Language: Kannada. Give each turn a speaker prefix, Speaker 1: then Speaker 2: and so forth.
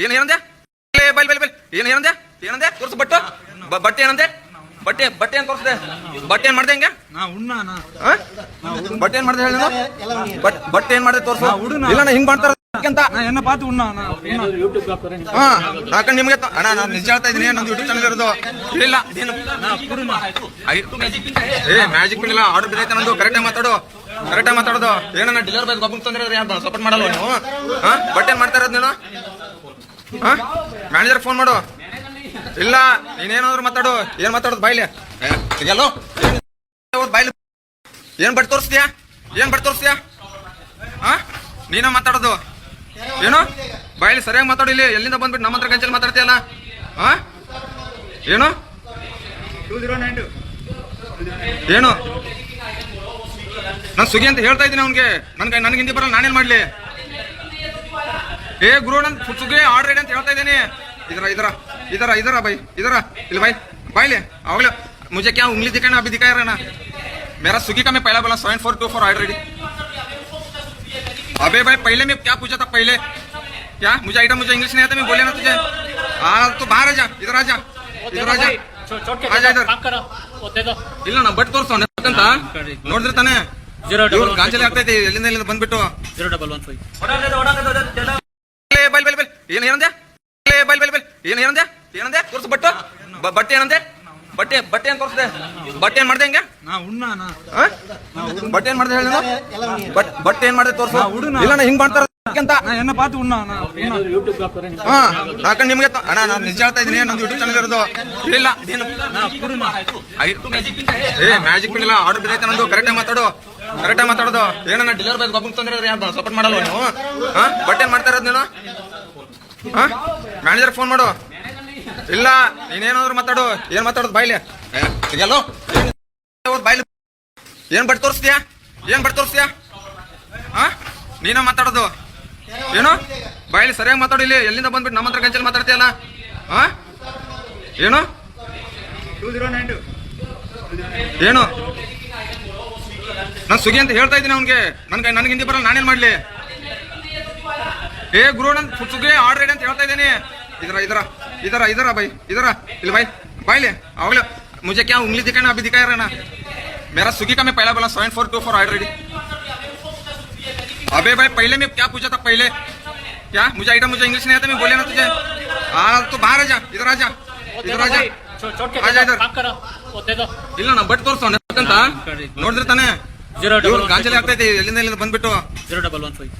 Speaker 1: ಏನ್ ಏನಂದೆ? ಬೈಲ್ ಬೈಲ್ ಬೈಲ್. ಏನ್ ಏನಂದೆ? ಏನಂದೆ? ತೋರ್ಸು ಬಟ್ಟು. ಬ- ಬಟ್ಟೆ ಏನಂದೆ? ಬಟ್ಟೆ ಬಟ್ಟೆ ಏನ್ ತೋರಿಸಿದೆ? ಬಟ್ಟೆ ಏನ್ ಮಾಡ್ದೆ ಹಂಗೆ? ಬಟ್ಟೆ ಏನ್ ಮಾಡ್ದೆ ಹೇಳಿ? ಬಟ್- ಬಟ್ಟೆ ಏನ್ ಮಾಡ್ದೆ ತೋರ್ಸು. ಇಲ್ಲ ಹಿಂಗ್ ಮಾಡ್ತಾರ ಅಂತ.
Speaker 2: ಎನ್ನ ಪಾತು ಉಣ್ಣಾನ
Speaker 1: ಹಾ ಯಾಕಂದ್ರೆ ನಿಮ್ಗೆ. ಅಣ್ಣ ನಾನು ನಿಜ ಹೇಳ್ತಾ ಇದೀನಿ ನಂದು ಯೂಟ್ಯೂಬ್ ಚಾನಲ್ ಇರೋದು. ಇಲ್ಲ ನೀನು. ಏ ಮ್ಯಾಜಿಕ್ ಇಲ್ಲ ಆರ್ಡರ್ ಬಿದ್ದೈತೆ ನಂದು. ಕರೆಕ್ಟಾಗಿ ಮಾತಾಡು. ಕರೆಕ್ಟಾಗಿ ಮಾತಾಡೋದು. ಏನನ್ನ ಡಿಲರ್ ಬೈಕ್ ಒಬ್ಬಂಗ್ ತಂದ್ರೆ ಸಪೋರ್ಟ್ ಮಾಡಲ್ಲ ನೀವು? ಹಾ? ಬಟ್ಟೆ ಏನ್ ಮಾಡ್ತಾ ಇರೋದು ನೀನು? ಹಾ ಮ್ಯಾನೇಜರ್ ಫೋನ್ ಮಾಡು. ಇಲ್ಲ, ನೀನೇನಾದ್ರು ಮಾತಾಡು. ಏನ್ ಮಾತಾಡೋದು? ಬಾಯ್ಲಿ. ಏನ್ ಬಾಯ್ಲಿ? ಏನ್ ಬಟ್ ತೋರಿಸ್ತೀಯಾ? ಏನ್ ಬಟ್ ತೋರಿಸ್ತೀಯಾ? ಹಾ? ನೀನ ಮಾತಾಡೋದು. ಏನು? ಬಾಯ್ಲಿ ಸರಿಯಾಗಿ ಮಾತಾಡು ಇಲ್ಲಿ. ಎಲ್ಲಿಂದ ಬಂದ್ಬಿಟ್ಟು ನಮ್ಮ ಹತ್ರ ಗಂಚಲ್ಲಿ ಮಾತಾಡ್ತೀಯಲ್ಲ? ಹಾ? ಏನು? ಏನು? ನಾನು ಸುಗಿ ಅಂತ ಹೇಳ್ತಾ ಇದ್ದೀನಿ ಅವ್ನಿಗೆ. ನನ್ಗೆ ನನ್ಗೆ ಹಿಂದಿ ಬರಲ್ಲ, ನಾನೇನು ಮಾಡ್ಲಿ? ಏ ಗುರು ನನ್ ಸುಗಿ ಆರ್ಡರ್ ಇಡಿ ಅಂತ ಹೇಳ್ತಾ ಇದ್ದೀನಿ ಇದರ ಇದರ ಇದರ ಇದರ ಬೈ ಇದರ ಇಲ್ಲಿ ಬೈ ಬಾಯ್ಲಿ ಅವಾಗಲೇ मुझे क्या उंगली दिखाना अभी दिखाया रहना मेरा स्विगी का मैं पहला बोला seven four two four order ready अबे भाई पहले मैं क्या पूछा था पहले क्या मुझे आइटम मुझे इंग्लिश नहीं आता मैं बोले ना तुझे हाँ तू बाहर आ जा इधर आ जा इधर आ जा आ जा इधर ಇಲ್ಲ ನಾ ಬಟ್ ತೋರಿಸೋಣ ಅಂತ ನೋಡಿದ್ರೆ ತಾನೇ
Speaker 3: Zero double
Speaker 1: ಇವ್ರು
Speaker 3: one
Speaker 1: ಗಾಂಜಲಿ ಆಗ್ತೈತಿ ಎಲ್ಲಿಂದ ಎಲ್ಲಿಂದ ಬಂದ್ಬಿಟ್ಟು
Speaker 3: ಜೀರೋ ಡಬಲ್ ಒನ್ ಫೈವ್
Speaker 1: ಲೇ, ಬೈಲ್ ಬೈಲ್ ಬೈಲ್ ಏನ್ ಏನಂದೆ? ಬೈಲ್ ಬೈಲ್ ಬೈಲ್ ಏನ್ ಏನಂದೆ? ಏನಂದೆ? ತೋರ್ಸು ಬಟ್ಟು. ಬ- ಬಟ್ಟೆ ಏನಂದೆ? ಬಟ್ಟೆ ಬಟ್ಟೆ ಏನ್ ತೋರಿಸ್ದೆ? ಬಟ್ಟೆ ಏನ್ ಮಾಡ್ದೆ ಹಂಗೆ? ಬಟ್ಟೆ ಏನ್ ಮಾಡ್ದೆ ಹೇಳಿ ಬಟ್- ಬಟ್ಟೆ ಏನ್ ಮಾಡ್ದೆ ತೋರ್ಸು. ಇಲ್ಲ ಹಿಂಗ್ ಮಾಡ್ತಾರ ಅಂತ
Speaker 2: ನಾ ಎನ್ನ ಪಾತು
Speaker 3: ಹಾಕೋರೆ
Speaker 1: ಹಾ ಯಾಕಂದ್ರೆ ನಿಮ್ಗೆ ತ- ಅಣ್ಣ ನಾನು ನಿಜ ಹೇಳ್ತಾ ಇದೀನಿ ನಂದು ಯೂಟ್ಯೂಬ್ ಚಾನಲ್ ಇರೋದು. ಇಲ್ಲ ಐ- ಏ ಮ್ಯಾಜಿಕ್ ಇಲ್ಲ ಆರ್ಡರ್ ಬಿದ್ದೈತೆ ನಂದು ಕರೆಕ್ಟಾಗಿ ಮಾತಾಡು. ಕರೆಕ್ಟಾಗಿ ಮಾತಾಡೋದು. ಏನನ್ನ ಡಿಲರ್ ಬೈಕ್ ಒಬ್ಬನ ತೊಂದರೆ ಏನು ಸಪೋರ್ಟ್ ಮಾಡಲ್ಲ ನೀವು? ಹಾಂ? ಬಟ್ಟೆ ಏನ್ ಮಾಡ್ತಾ ಇರೋದು ನೀನು? ಮ್ಯಾನೇಜರ್ ಫೋನ್ ಮಾಡು. ಇಲ್ಲ, ನೀನೇನಾದ್ರು ಮಾತಾಡು. ಏನ್ ಮಾತಾಡೋದು? ಬಾಯ್ಲಿ. ಎಲ್ಲೋ ಬಾಯ್ಲಿ. ಏನ್ ಬಟ್ ತೋರಿಸ್ತೀಯಾ? ಏನ್ ಬಟ್ ತೋರಿಸ್ತೀಯಾ? ಹಾ? ನೀನ ಮಾತಾಡೋದು. ಏನು? ಬಾಯ್ಲಿ, ಸರಿಯಾಗಿ ಮಾತಾಡು ಇಲ್ಲಿ. ಎಲ್ಲಿಂದ ಬಂದ್ಬಿಟ್ಟು ನಮ್ಮ ಹತ್ರ ಗಂಚಲ್ ಮಾತಾಡ್ತೀಯಲ್ಲ? ಹಾ? ಏನು? ಏನು? ನಾನು ಸುಗಿ ಅಂತ ಹೇಳ್ತಾ ಇದ್ದೀನಿ ಅವ್ನಿಗೆ ನನ್ಗೆ ನನ್ಗೆ ಹಿಂದಿ ಬರಲ್ಲ ನಾನೇನ್ ಮಾಡ್ಲಿ ಏ ಗುರು ನನ್ ಸುಗಿ ಆರ್ಡರ್ ಇಡಿ ಅಂತ ಹೇಳ್ತಾ ಇದ್ದೀನಿ ಇದರ ಇದರ ಇದರ ಇದರ ಬೈ ಇದರ ಇಲ್ಲಿ ಬೈ ಬಾಯ್ಲಿ ಅವಾಗಲೇ मुझे क्या उंगली दिखाना अभी दिखाया रहना मेरा स्विगी का मैं पहला बोला seven four two four order ready अबे भाई पहले मैं क्या पूछा था पहले क्या मुझे आइटम मुझे इंग्लिश नहीं आता मैं बोले ना तुझे हाँ तो बाहर आ जा इधर आ जा इधर आ जा आ जा इधर ಇಲ್ಲ ನಾ ಬಟ್ ತೋರಿಸೋಣ ಅಂತ ನೋಡಿದ್ರೆ ತಾನೇ
Speaker 3: ಜೀರೋ ಡಬಲ್
Speaker 1: ಗಾಂಜಲಿ ಆಗ್ತೈತಿ ಎಲ್ಲಿಂದ ಎಲ್ಲಿಂದ ಬಂದ್ಬಿಟ್ಟು?
Speaker 3: Zero double one five